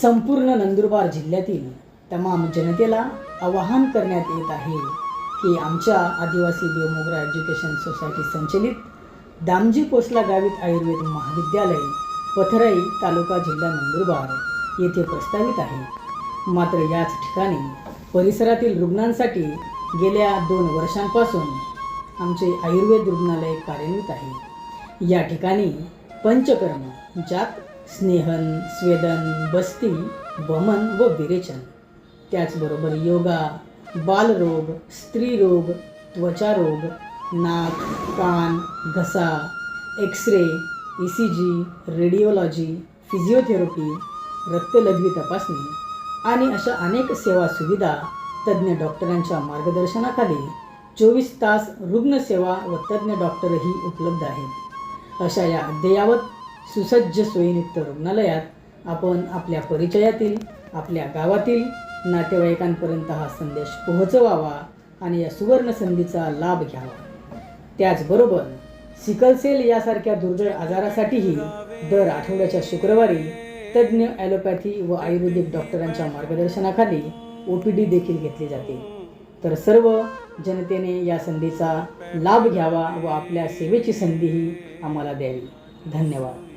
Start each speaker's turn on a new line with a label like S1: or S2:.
S1: संपूर्ण नंदुरबार जिल्ह्यातील तमाम जनतेला आवाहन करण्यात येत आहे की आमच्या आदिवासी देवमोगरा एज्युकेशन सोसायटी संचलित दामजी कोसला गावित आयुर्वेद महाविद्यालय पथराई तालुका जिल्हा नंदुरबार येथे प्रस्तावित आहे. मात्र याच ठिकाणी परिसरातील रुग्णांसाठी गेल्या दोन वर्षांपासून आमचे आयुर्वेद रुग्णालय कार्यान्वित आहे. या ठिकाणी पंचकर्म ज्यात स्नेहन स्वेदन बस्ती वमन व विरेचन. त्याचबरोबर योगा बालरोग स्त्रीरोग त्वचारोग नाक कान घसा X ray E C G radiology physiotherapy रक्तलघवी तपासणी आणि अशा अनेक सेवा सुविधा तज्ज्ञ डॉक्टरांच्या मार्गदर्शनाखाली चोवीस तास रुग्णसेवा व तज्ज्ञ डॉक्टरही उपलब्ध आहेत. अशा या अद्ययावत सुसज्ज सोयीयुक्त रुग्णालयात आपण आपल्या परिचयातील आपल्या गावातील नातेवाईकांपर्यंत हा संदेश पोहोचवावा आणि या सुवर्ण संधीचा लाभ घ्यावा. त्याचबरोबर सिकलसेल यासारख्या दुर्जळ आजारासाठीही दर आठवड्याच्या शुक्रवारी तज्ज्ञ ॲलोपॅथी व आयुर्वेदिक डॉक्टरांच्या मार्गदर्शनाखाली ओ पी डी देखील घेतली जाते. तर सर्व जनतेने या संधीचा लाभ घ्यावा व आपल्या सेवेची संधीही आम्हाला द्यावी. धन्यवाद.